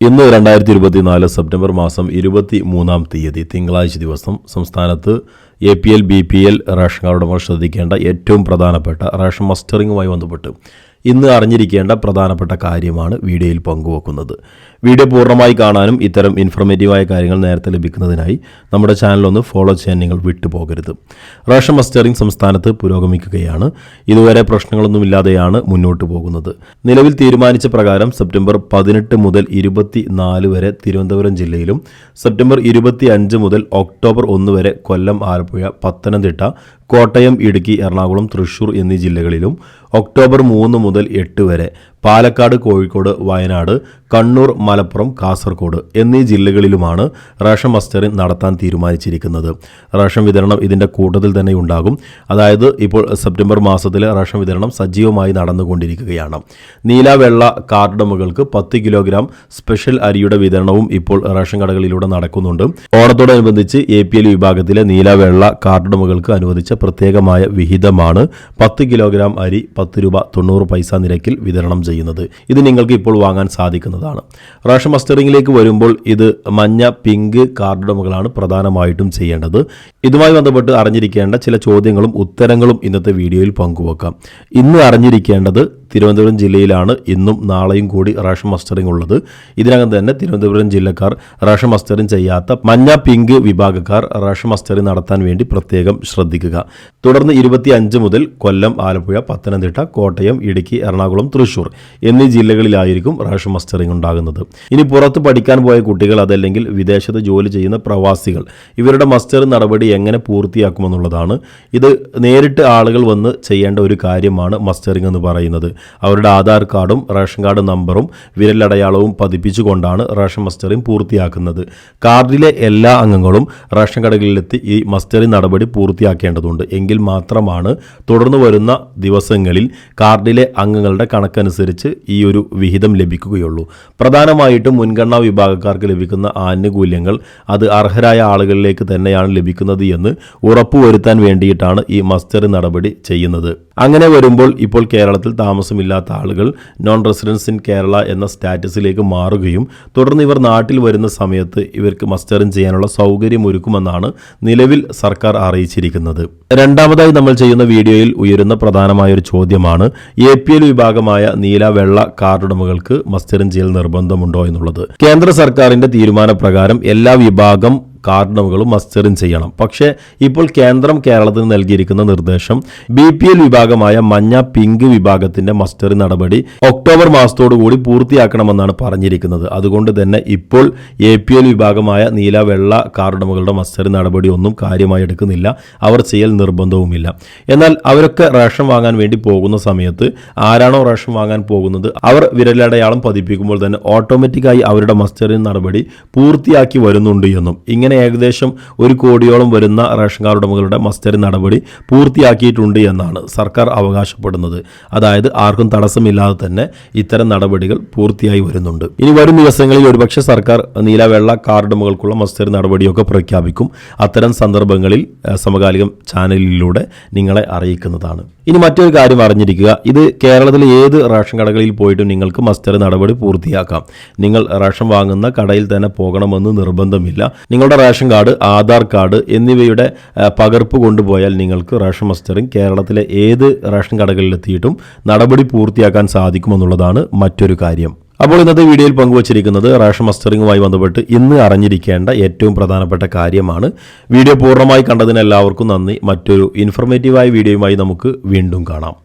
ഇന്ന് രണ്ടായിരത്തി ഇരുപത്തിനാല് സെപ്റ്റംബർ മാസം ഇരുപത്തി മൂന്നാം തീയതി തിങ്കളാഴ്ച ദിവസം സംസ്ഥാനത്ത് A P L B P L ration card ശ്രദ്ധിക്കേണ്ട ഏറ്റവും പ്രധാനപ്പെട്ട റേഷൻ മസ്റ്ററിങ്ങുമായി ബന്ധപ്പെട്ട് ഇന്ന് അറിഞ്ഞിരിക്കേണ്ട പ്രധാനപ്പെട്ട കാര്യമാണ് വീഡിയോയിൽ പങ്കുവെക്കുന്നത്. വീഡിയോ പൂർണമായി കാണാനും ഇത്തരം ഇൻഫോർമേറ്റീവായ കാര്യങ്ങൾ നേരത്തെ ലഭിക്കുന്നതിനായി നമ്മുടെ ചാനൽ ഒന്ന് ഫോളോ ചെയ്യാൻ നിങ്ങൾ വിട്ടുപോകരുത്. റേഷൻ മസ്റ്ററിംഗ് സംസ്ഥാനത്ത് പുരോഗമിക്കുകയാണ്. ഇതുവരെ പ്രശ്നങ്ങളൊന്നുമില്ലാതെയാണ് മുന്നോട്ട് പോകുന്നത്. നിലവിൽ തീരുമാനിച്ച പ്രകാരം സെപ്റ്റംബർ പതിനെട്ട് മുതൽ ഇരുപത്തി നാല് വരെ തിരുവനന്തപുരം ജില്ലയിലും സെപ്റ്റംബർ ഇരുപത്തി അഞ്ച് മുതൽ ഒക്ടോബർ ഒന്ന് വരെ കൊല്ലം ആലപ്പുഴ പത്തനംതിട്ട കോട്ടയം ഇടുക്കി എറണാകുളം തൃശൂർ എന്നീ ജില്ലകളിലും ഒക്ടോബർ മൂന്ന് മുതൽ എട്ട് വരെ പാലക്കാട് കോഴിക്കോട് വയനാട് കണ്ണൂർ മലപ്പുറം കാസർഗോഡ് എന്നീ ജില്ലകളിലുമാണ് റേഷൻ മസ്റ്ററിംഗ് നടത്താൻ തീരുമാനിച്ചിരിക്കുന്നത്. റേഷൻ വിതരണം ഇതിന്റെ കൂട്ടത്തിൽ തന്നെ ഉണ്ടാകും. അതായത് ഇപ്പോൾ സെപ്റ്റംബർ മാസത്തിലെ റേഷൻ വിതരണം സജീവമായി നടന്നുകൊണ്ടിരിക്കുകയാണ്. നീല വെള്ള കാർഡുടമകൾക്ക് പത്ത് കിലോഗ്രാം സ്പെഷ്യൽ അരിയുടെ വിതരണവും ഇപ്പോൾ റേഷൻ കടകളിലൂടെ നടക്കുന്നുണ്ട്. ഓണത്തോടനുബന്ധിച്ച് എ പി എൽ വിഭാഗത്തിലെ നീല വെള്ള അനുവദിച്ച പ്രത്യേകമായ വിഹിതമാണ് പത്ത് കിലോഗ്രാം അരി പത്ത് രൂപ തൊണ്ണൂറ് പൈസ നിരക്കിൽ വിതരണം ചെയ്യുന്നത്. ഇത് നിങ്ങൾക്ക് ഇപ്പോൾ വാങ്ങാൻ സാധിക്കുന്നതാണ്. റേഷൻ മസ്റ്ററിങ്ങിലേക്ക് വരുമ്പോൾ ഇത് മഞ്ഞ പിങ്ക് കാർഡുടമകളാണ് പ്രധാനമായിട്ടും ചെയ്യേണ്ടത്. ഇതുമായി ബന്ധപ്പെട്ട് അറിഞ്ഞിരിക്കേണ്ട ചില ചോദ്യങ്ങളും ഉത്തരങ്ങളും ഇന്നത്തെ വീഡിയോയിൽ പങ്കുവെക്കാം. ഇന്ന് അറിഞ്ഞിരിക്കേണ്ടത് തിരുവനന്തപുരം ജില്ലയിലാണ്. ഇന്നും നാളെയും കൂടി റേഷൻ മസ്റ്ററിംഗ് ഉള്ളത്. ഇതിനകം തന്നെ തിരുവനന്തപുരം ജില്ലക്കാർ റേഷൻ മസ്റ്ററിംഗ് ചെയ്യാത്ത മഞ്ഞ പിങ്ക് വിഭാഗക്കാർ റേഷൻ മസ്റ്ററിംഗ് നടത്താൻ വേണ്ടി പ്രത്യേകം ശ്രദ്ധിക്കുക. തുടർന്ന് ഇരുപത്തി അഞ്ച് മുതൽ കൊല്ലം ആലപ്പുഴ പത്തനംതിട്ട കോട്ടയം ഇടുക്കി എറണാകുളം തൃശൂർ എന്നീ ജില്ലകളിലായിരിക്കും റേഷൻ മസ്റ്ററിംഗ് ഉണ്ടാകുന്നത്. ഇനി പുറത്ത് പഠിക്കാൻ പോയ കുട്ടികൾ അതല്ലെങ്കിൽ വിദേശത്ത് ജോലി ചെയ്യുന്ന പ്രവാസികൾ ഇവരുടെ മസ്റ്റർ നടപടി എങ്ങനെ പൂർത്തിയാക്കുമെന്നുള്ളതാണ്. ഇത് നേരിട്ട് ആളുകൾ വന്ന് ചെയ്യേണ്ട ഒരു കാര്യമാണ് മസ്റ്ററിംഗ് എന്ന് പറയുന്നത്. അവരുടെ ആധാർ കാർഡും റേഷൻ കാർഡ് നമ്പറും വിരലടയാളവും പതിപ്പിച്ചുകൊണ്ടാണ് റേഷൻ മസ്റ്ററിംഗ് പൂർത്തിയാക്കുന്നത്. കാർഡിലെ എല്ലാ അംഗങ്ങളും റേഷൻ കടകളിലെത്തി ഈ മസ്റ്ററിംഗ് നടപടി പൂർത്തിയാക്കേണ്ടതുണ്ട്. എങ്കിൽ മാത്രമാണ് തുടർന്ന് വരുന്ന ദിവസങ്ങളിൽ കാർഡിലെ അംഗങ്ങളുടെ കണക്കനുസരിച്ച് ഈ ഒരു വിഹിതം ലഭിക്കുകയുള്ളൂ. പ്രധാനമായിട്ടും മുൻഗണനാ വിഭാഗക്കാർക്ക് ലഭിക്കുന്ന ആനുകൂല്യങ്ങൾ അത് അർഹരായ ആളുകളിലേക്ക് തന്നെയാണ് ലഭിക്കുന്നത് എന്ന് ഉറപ്പുവരുത്താൻ വേണ്ടിയിട്ടാണ് ഈ മസ്റ്റർ നടപടി ചെയ്യുന്നത്. അങ്ങനെ വരുമ്പോൾ ഇപ്പോൾ കേരളത്തിൽ താമസമില്ലാത്ത ആളുകൾ നോൺ റെസിഡൻസ് ഇൻ കേരള എന്ന സ്റ്റാറ്റസിലേക്ക് മാറുകയും തുടർന്ന് ഇവർ നാട്ടിൽ വരുന്ന സമയത്ത് ഇവർക്ക് മസ്റ്ററിങ് ചെയ്യാനുള്ള സൗകര്യം ഒരുക്കുമെന്നാണ് നിലവിൽ സർക്കാർ അറിയിച്ചിരിക്കുന്നത്. രണ്ടാമതായി നമ്മൾ ചെയ്യുന്ന വീഡിയോയിൽ ഉയരുന്ന പ്രധാനമായ ഒരു ചോദ്യമാണ് എ പി എൽ വിഭാഗമായ നീല വെള്ള കാർഡുടമകൾക്ക് മസ്റ്ററിംഗ് ചെയ്യൽ നിർബന്ധമുണ്ടോ എന്നുള്ളത്. കേന്ദ്ര സർക്കാരിന്റെ തീരുമാനപ്രകാരം എല്ലാ വിഭാഗം കാർഡുകളും മസ്റ്ററിംഗ് ചെയ്യണം. പക്ഷേ ഇപ്പോൾ കേന്ദ്രം കേരളത്തിന് നൽകിയിരിക്കുന്ന നിർദ്ദേശം ബി പി എൽ വിഭാഗമായ മഞ്ഞ പിങ്ക് വിഭാഗത്തിന്റെ മസ്റ്ററി നടപടി ഒക്ടോബർ മാസത്തോടു കൂടി പൂർത്തിയാക്കണമെന്നാണ് പറഞ്ഞിരിക്കുന്നത്. അതുകൊണ്ട് തന്നെ ഇപ്പോൾ എ പി എൽ വിഭാഗമായ നീല വെള്ള കാർഡമുകളുടെ മസ്റ്ററി നടപടി ഒന്നും കാര്യമായി എടുക്കുന്നില്ല. അവർ ചെയ്യൽ നിർബന്ധവുമില്ല. എന്നാൽ അവരൊക്കെ റേഷൻ വാങ്ങാൻ വേണ്ടി പോകുന്ന സമയത്ത് ആരാണോ റേഷൻ വാങ്ങാൻ പോകുന്നത് അവർ വിരലടയാളം പതിപ്പിക്കുമ്പോൾ തന്നെ ഓട്ടോമാറ്റിക്കായി അവരുടെ മസ്റ്ററിംഗ് നടപടി പൂർത്തിയാക്കി വരുന്നുണ്ട് എന്നും ഇങ്ങനെ ഏകദേശം ഒരു കോടിയോളം വരുന്ന റേഷൻ കാർഡ് ഉടമകളുടെ മസ്റ്ററി നടപടി പൂർത്തിയാക്കിയിട്ടുണ്ട് എന്നാണ് സർക്കാർ അവകാശപ്പെടുന്നത്. അതായത് ആർക്കും തടസ്സമില്ലാതെ തന്നെ ഇത്തരം നടപടികൾ പൂർത്തിയായി വരുന്നുണ്ട്. ഇനി വരും ദിവസങ്ങളിൽ ഒരുപക്ഷെ സർക്കാർ നീല വെള്ള കാർഡ് ഉടമകൾക്കുള്ള മസ്റ്റർ നടപടിയൊക്കെ പ്രഖ്യാപിക്കും. അത്തരം സന്ദർഭങ്ങളിൽ സമകാലികം ചാനലിലൂടെ നിങ്ങളെ അറിയിക്കുന്നതാണ്. ഇനി മറ്റൊരു കാര്യം അറിഞ്ഞിരിക്കുക. ഇത് കേരളത്തിലെ ഏത് റേഷൻ കടകളിൽ പോയിട്ടും നിങ്ങൾക്ക് മസ്റ്റർ നടപടി പൂർത്തിയാക്കാം. നിങ്ങൾ റേഷൻ വാങ്ങുന്ന കടയിൽ തന്നെ പോകണമെന്ന് നിർബന്ധമില്ല. നിങ്ങളുടെ റേഷൻ കാർഡ് ആധാർ കാർഡ് എന്നിവയുടെ പകർപ്പ് കൊണ്ടുപോയാൽ നിങ്ങൾക്ക് റേഷൻ മസ്റ്ററിംഗ് കേരളത്തിലെ ഏത് റേഷൻ കടകളിലെത്തിയിട്ടും നടപടി പൂർത്തിയാക്കാൻ സാധിക്കുമെന്നുള്ളതാണ് മറ്റൊരു കാര്യം. അപ്പോൾ ഇന്നത്തെ വീഡിയോയിൽ പങ്കുവച്ചിരിക്കുന്നത് റേഷൻ മസ്റ്ററിങ്ങുമായി ബന്ധപ്പെട്ട് ഇന്ന് അറിഞ്ഞിരിക്കേണ്ട ഏറ്റവും പ്രധാനപ്പെട്ട കാര്യമാണ്. വീഡിയോ പൂർണമായി കണ്ടതിന് എല്ലാവർക്കും നന്ദി. മറ്റൊരു ഇൻഫർമേറ്റീവായ വീഡിയോയുമായി നമുക്ക് വീണ്ടും കാണാം.